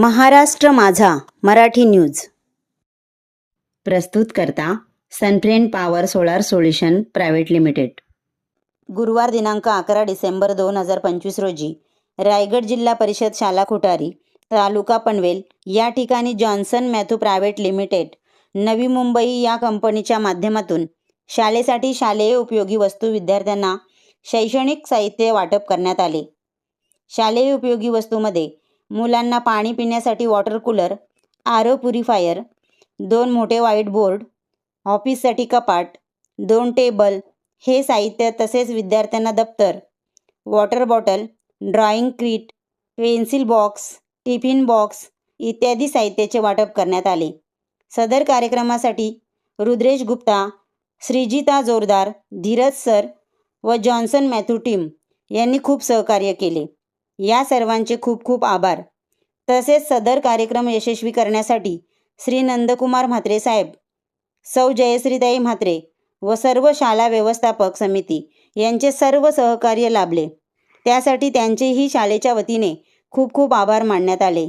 महाराष्ट्र माझा मराठी न्यूज. प्रस्तुत करता Sunfriend power solar solution private limited. गुरुवार दिनांक अकरा डिसेंबर दोन हजार पंचवीस रोजी रायगड जिल्हा परिषद शाला खुटारी तालुका पनवेल या ठिकाणी Johnson Mathieu private limited Navi Mumbai या कंपनीच्या माध्यमातून शाळेसाठी शालेय उपयोगी वस्तू विद्यार्थ्यांना शैक्षणिक साहित्य वाटप करण्यात आले. शालेय उपयोगी वस्तूमध्ये मुलांना पाणी पिण्यासाठी वॉटर कूलर आरो प्युरिफायर दोन मोठे व्हाईट बोर्ड ऑफिससाठी कपाट दोन टेबल हे साहित्य तसेच विद्यार्थ्यांना दप्तर वॉटर बॉटल ड्रॉइंग क्रीट पेन्सिल बॉक्स टिफिन बॉक्स इत्यादी साहित्याचे वाटप करण्यात आले. सदर कार्यक्रमासाठी रुद्रेश गुप्ता श्रीजिता जोरदार धीरज सर व जॉन्सन मॅथ्यू टीम यांनी खूप सहकार्य केले. या सर्वांचे खूप खूप आभार. तसेच सदर कार्यक्रम यशस्वी करण्यासाठी श्री नंदकुमार म्हात्रे साहेब सौ जयश्रीताई म्हात्रे व सर्व शाळा व्यवस्थापक समिती यांचे सर्व सहकार्य लाभले. त्यासाठी त्यांचेही शाळेच्या वतीने खूप खूप आभार मानण्यात आले.